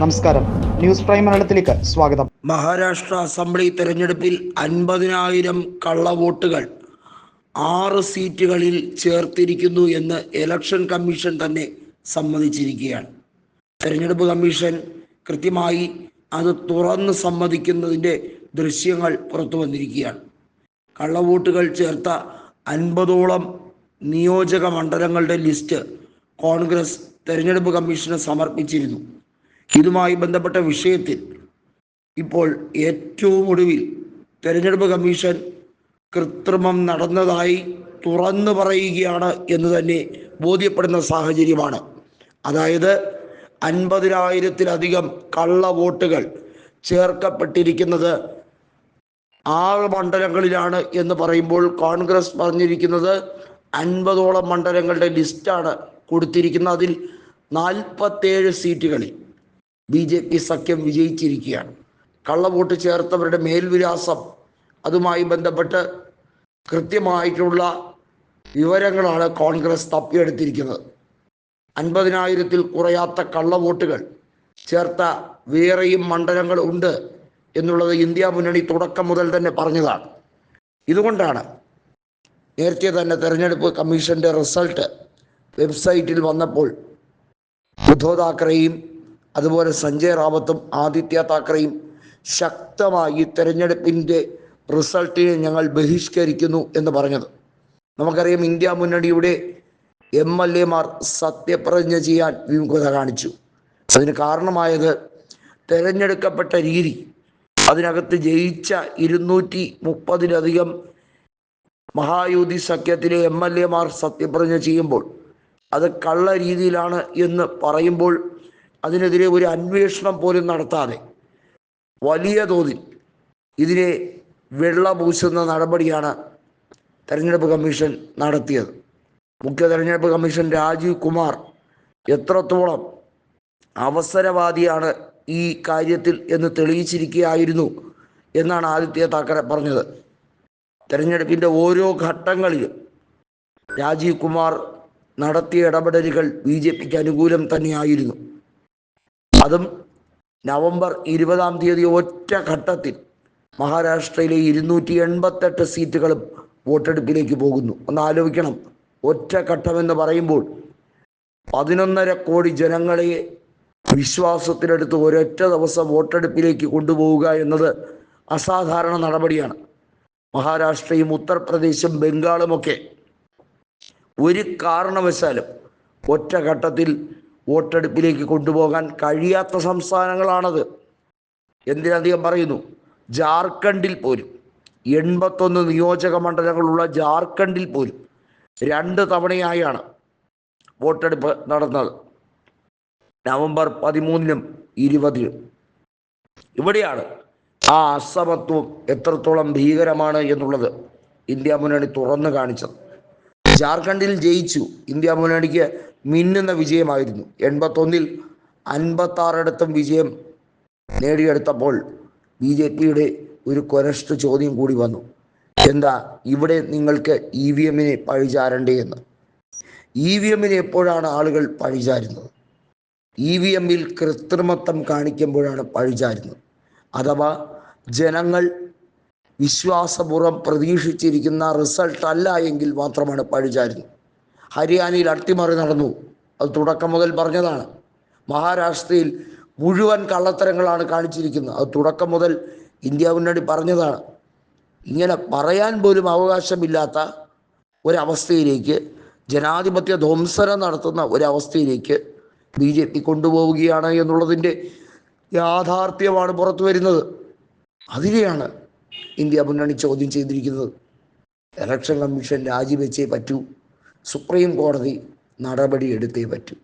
നമസ്കാരം. News prime മലയാളത്തിലേക്ക് സ്വാഗതം. മഹാരാഷ്ട്ര അസംബ്ലി തെരഞ്ഞെടുപ്പിൽ അൻപതിനായിരം കള്ളവോട്ടുകൾ ആറ് സീറ്റുകളിൽ ചേർത്തിരിക്കുന്നു എന്ന് ഇലക്ഷൻ കമ്മീഷൻ തന്നെ സമ്മതിച്ചിരിക്കുകയാണ്. തെരഞ്ഞെടുപ്പ് കമ്മീഷൻ കൃത്യമായി അത് തുറന്ന് സമ്മതിക്കുന്നതിന്റെ ദൃശ്യങ്ങൾ പുറത്തു വന്നിരിക്കുകയാണ്. കള്ളവോട്ടുകൾ ചേർത്ത അൻപതോളം നിയോജക മണ്ഡലങ്ങളുടെ ലിസ്റ്റ് കോൺഗ്രസ് തെരഞ്ഞെടുപ്പ് കമ്മീഷന് സമർപ്പിച്ചിരുന്നു. ഇതുമായി ബന്ധപ്പെട്ട വിഷയത്തിൽ ഇപ്പോൾ ഏറ്റവും ഒടുവിൽ തെരഞ്ഞെടുപ്പ് കമ്മീഷൻ കൃത്രിമം നടന്നതായി തുറന്നു പറയുകയാണ് എന്ന് തന്നെ ബോധ്യപ്പെടുന്ന സാഹചര്യമാണ്. അതായത് അൻപതിനായിരത്തിലധികം കള്ള വോട്ടുകൾ ചേർക്കപ്പെട്ടിരിക്കുന്നത് ആറ് മണ്ഡലങ്ങളിലാണ് എന്ന് പറയുമ്പോൾ കോൺഗ്രസ് പറഞ്ഞിരിക്കുന്നത് അൻപതോളം മണ്ഡലങ്ങളുടെ ലിസ്റ്റാണ് കൊടുത്തിരിക്കുന്നത്. അതിൽ നാൽപ്പത്തേഴ് സീറ്റുകളിൽ ബി ജെ പി സഖ്യം വിജയിച്ചിരിക്കുകയാണ്. കള്ളവോട്ട് ചേർത്തവരുടെ മേൽവിലാസം അതുമായി ബന്ധപ്പെട്ട് കൃത്യമായിട്ടുള്ള വിവരങ്ങളാണ് കോൺഗ്രസ് തപ്പിയെടുത്തിരിക്കുന്നത്. അൻപതിനായിരത്തിൽ കുറയാത്ത കള്ളവോട്ടുകൾ ചേർത്ത വേറെയും മണ്ഡലങ്ങൾ ഉണ്ട് എന്നുള്ളത് ഇന്ത്യ മുന്നണി തുടക്കം മുതൽ തന്നെ പറഞ്ഞതാണ്. ഇതുകൊണ്ടാണ് നേരത്തെ തന്നെ തെരഞ്ഞെടുപ്പ് കമ്മീഷന്റെ റിസൾട്ട് വെബ്സൈറ്റിൽ വന്നപ്പോൾ ഉദ്ധവ് താക്കറെയും അതുപോലെ സഞ്ജയ് റാവത്തും ആദിത്യ താക്കറെയും ശക്തമായി തെരഞ്ഞെടുപ്പിന്റെ റിസൾട്ടിനെ ഞങ്ങൾ ബഹിഷ്കരിക്കുന്നു എന്ന് പറഞ്ഞത്. നമുക്കറിയാം ഇന്ത്യ മുന്നണിയുടെ എം എൽ എമാർ സത്യപ്രതിജ്ഞ ചെയ്യാൻ വിമുഖത കാണിച്ചു. അതിന് കാരണമായത് തെരഞ്ഞെടുക്കപ്പെട്ട രീതി. അതിനകത്ത് ജയിച്ച ഇരുന്നൂറ്റി മുപ്പതിലധികം മഹായുതി സഖ്യത്തിലെ എം എൽ എമാർ സത്യപ്രതിജ്ഞ ചെയ്യുമ്പോൾ അത് കള്ള രീതിയിലാണ് എന്ന് പറയുമ്പോൾ അതിനെതിരെ ഒരു അന്വേഷണം പോലും നടത്താതെ വലിയ തോതിൽ ഇതിനെ വെള്ളപൂശുന്ന നടപടിയാണ് തെരഞ്ഞെടുപ്പ് കമ്മീഷൻ നടത്തിയത്. മുഖ്യ തെരഞ്ഞെടുപ്പ് കമ്മീഷൻ രാജീവ് കുമാർ എത്രത്തോളം അവസരവാദിയാണ് ഈ കാര്യത്തിൽ എന്ന് തെളിയിച്ചിരിക്കുകയായിരുന്നു എന്നാണ് ആദിത്യ താക്കറെ പറഞ്ഞത്. തെരഞ്ഞെടുപ്പിന്റെ ഓരോ ഘട്ടങ്ങളിലും രാജീവ് കുമാർ നടത്തിയ ഇടപെടലുകൾ ബി ജെ പിക്ക് അനുകൂലം തന്നെയായിരുന്നു. അതും നവംബർ ഇരുപതാം തീയതി ഒറ്റ ഘട്ടത്തിൽ മഹാരാഷ്ട്രയിലെ ഇരുന്നൂറ്റി എൺപത്തെട്ട് സീറ്റുകളും വോട്ടെടുപ്പിലേക്ക് പോകുന്നു. ഒന്ന് ആലോചിക്കണം. ഒറ്റ ഘട്ടമെന്ന് പറയുമ്പോൾ പതിനൊന്നര കോടി ജനങ്ങളെ വിശ്വാസത്തിലെടുത്ത് ഒരൊറ്റ ദിവസം വോട്ടെടുപ്പിലേക്ക് കൊണ്ടുപോവുക എന്നത് അസാധാരണ നടപടിയാണ്. മഹാരാഷ്ട്രയും ഉത്തർപ്രദേശും ബംഗാളുമൊക്കെ ഒരു കാരണവശാലും ഒറ്റ ഘട്ടത്തിൽ വോട്ടെടുപ്പിലേക്ക് കൊണ്ടുപോകാൻ കഴിയാത്ത സംസ്ഥാനങ്ങളാണത്. എന്തിനധികം പറയുന്നു? ജാർഖണ്ഡിൽ പോലും. എൺപത്തൊന്ന് നിയോജക മണ്ഡലങ്ങളുള്ള ജാർഖണ്ഡിൽ പോലും രണ്ട് തവണയായാണ് വോട്ടെടുപ്പ് നടന്നത്. നവംബർ പതിമൂന്നിനും ഇരുപതിനും. ഇവിടെയാണ് ആ അസമത്വം എത്രത്തോളം ഭീകരമാണ് എന്നുള്ളത് ഇന്ത്യ മുന്നണി തുറന്നു കാണിച്ചത്. ജാർഖണ്ഡിൽ ജയിച്ചു. ഇന്ത്യ മുന്നണിക്ക് മിന്നുന്ന വിജയമായിരുന്നു. എൺപത്തൊന്നിൽ അൻപത്താറിടത്തും വിജയം നേടിയെടുത്തപ്പോൾ ബി ജെ പിയുടെ ഒരു കൊനഷ്ട ചോദ്യം കൂടി വന്നു. എന്താ ഇവിടെ നിങ്ങൾക്ക് ഇ വി എമ്മിനെ പഴിചാരണ്ടേ എന്ന്? ഇ വി എമ്മിനെ എപ്പോഴാണ് ആളുകൾ പഴിചാരുന്നത്? ഇ വി എമ്മിൽ കൃത്രിമത്വം കാണിക്കുമ്പോഴാണ് പഴിചാരുന്നത്. അഥവാ ജനങ്ങൾ വിശ്വാസപൂർവം പ്രതീക്ഷിച്ചിരിക്കുന്ന റിസൾട്ട് അല്ല എങ്കിൽ മാത്രമാണ് പഴിചാരുന്നത്. ഹരിയാനയിൽ അട്ടിമറി നടന്നു. അത് തുടക്കം മുതൽ പറഞ്ഞതാണ്. മഹാരാഷ്ട്രയിൽ മുഴുവൻ കള്ളത്തരങ്ങളാണ് കാണിച്ചിരിക്കുന്നത്. അത് തുടക്കം മുതൽ ഇന്ത്യ മുന്നണി പറഞ്ഞതാണ്. ഇങ്ങനെ പറയാൻ പോലും അവകാശമില്ലാത്ത ഒരവസ്ഥയിലേക്ക് ജനാധിപത്യ ധ്വംസനം നടത്തുന്ന ഒരവസ്ഥയിലേക്ക് ബി ജെ പി കൊണ്ടുപോവുകയാണ് എന്നുള്ളതിന്റെ യാഥാർത്ഥ്യമാണ് പുറത്തു വരുന്നത്. അതിനെയാണ് ഇന്ത്യ മുന്നണി ചോദ്യം ചെയ്തിരിക്കുന്നത്. ഇലക്ഷൻ കമ്മീഷൻ രാജിവെച്ചേ പറ്റൂ. സുപ്രീം കോടതി നടപടി എടുത്തേ പറ്റൂ.